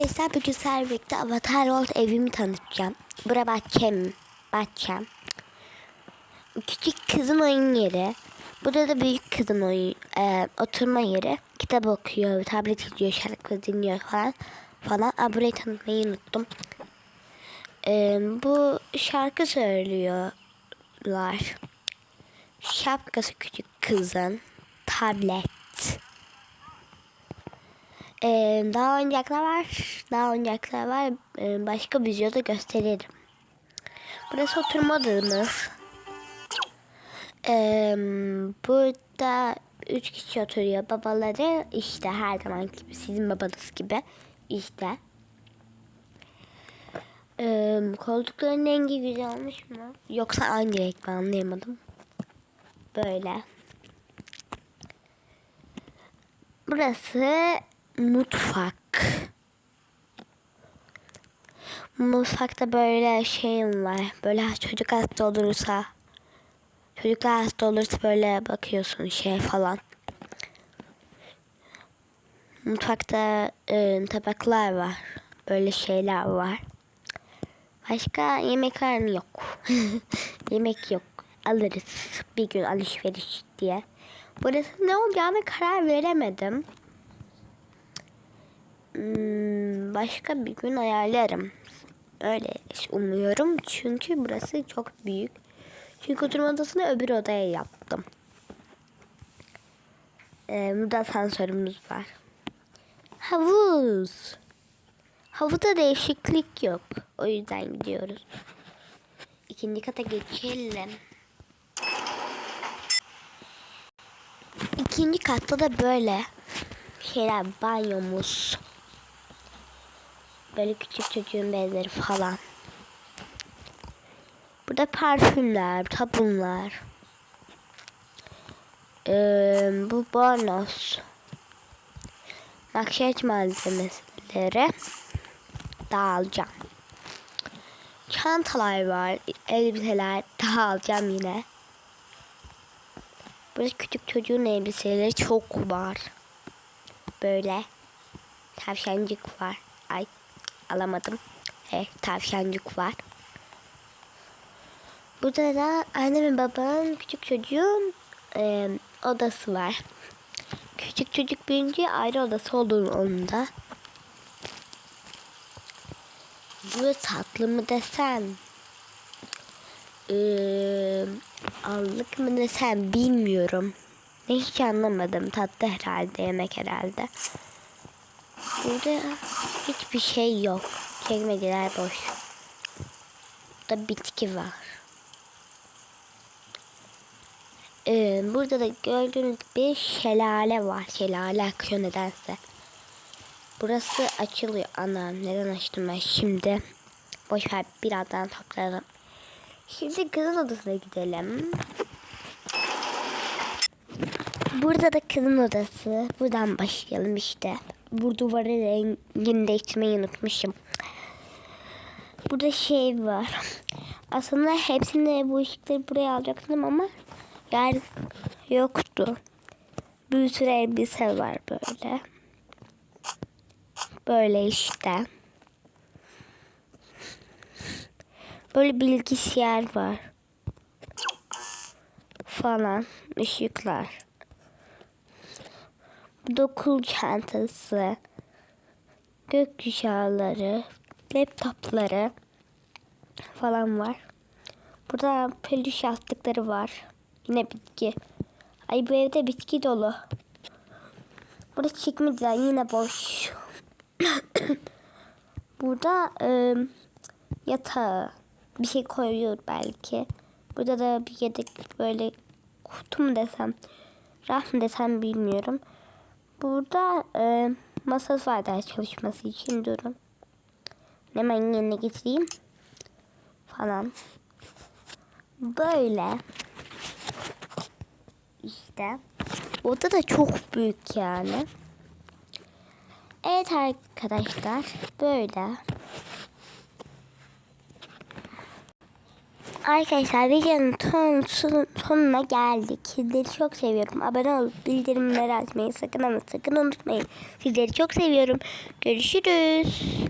Arkadaşlar bugün sizlerle birlikte Avatar World evimi tanıtacağım. Bura bahçem. Bahçem. Küçük kızın oyun yeri. Burada da büyük kızın oyun, e, oturma yeri. Kitap okuyor, tablet izliyor, şarkı dinliyor falan. falan. Aa, burayı tanıtmayı unuttum. E, bu şarkı söylüyorlar. Şapkası küçük kızın. Tablet. Ee, daha oyuncaklar var. Daha oyuncaklar var. Ee, başka bir videoda gösteririm. Burası oturma odamız. Ee, burada üç kişi oturuyor. Babaları işte her zaman gibi. Sizin babanız gibi. işte. Ee, koltukların rengi güzel olmuş mu? Yoksa aynı renk mi anlayamadım. Böyle. Burası mutfak. Mutfakta böyle şeyim var. Böyle çocuk hasta olursa çocuklar hasta olursa böyle bakıyorsun şey falan. Mutfakta e, tabaklar var. Böyle şeyler var. Başka yemekhane yok. Yemek yok. Alırız bir gün alışveriş diye. Burası ne olacağını karar veremedim. Hmm, başka bir gün ayarlarım. Öyle umuyorum. Çünkü burası çok büyük. Çünkü oturma odasını öbür odaya yaptım. Ee, burada asansörümüz var. Havuz. Havuzda değişiklik yok. O yüzden gidiyoruz. İkinci kata geçelim. İkinci katta da böyle şeyler banyomuz. Böyle küçük çocuğun bezleri falan. Burada parfümler, sabunlar. Ee, bu bonus. Makyaj malzemeleri daha alacağım. Çantalar var, elbiseler daha alacağım yine. Burada küçük çocuğun elbiseleri çok var. Böyle tavşancık var. Ay alamadım. Evet tavşancık var. Burada da annem ve babanın küçük çocuğun e, odası var. Küçük çocuk birinci ayrı odası olduğunu onun da. Bu tatlı mı desem? Ee, allık mı desem bilmiyorum. Hiç anlamadım. Tatlı herhalde, yemek herhalde. Burada hiçbir şey yok. Çekmeceler boş. Burada bitki var. Ee, burada da gördüğünüz bir şelale var. Şelale akıyor nedense. Burası açılıyor. Anam neden açtım ben şimdi? Boş ver birazdan toplarım. Şimdi kızın odasına gidelim. Burada da kızın odası. Buradan başlayalım işte. Bu duvarı rengini değiştirmeyi unutmuşum. Burada şey var. Aslında hepsini bu ışıkları buraya alacaktım ama yer yoktu. Bir sürü elbise var böyle. Böyle işte. Böyle bilgisayar var. Falan. ışıklar. Bu da okul çantası. Gökkuşağları. Laptopları. Falan var. Burada peluş yastıkları var. Yine bitki. Ay bu evde bitki dolu. Burada çekmeceler yine boş. Burada e, yatağı bir şey koyuyor belki. Burada da bir yedek böyle kutu mu desem, raf mı desem bilmiyorum. Burada e, masası var ders çalışması için durun. Hemen yerine getireyim. Falan. Böyle. İşte. Oda da çok büyük yani. Evet arkadaşlar. Böyle. Arkadaşlar videonun son, son- sonuna geldik. Sizleri çok seviyorum. Abone olup bildirimleri açmayı sakın ama sakın unutmayın. Sizleri çok seviyorum. Görüşürüz.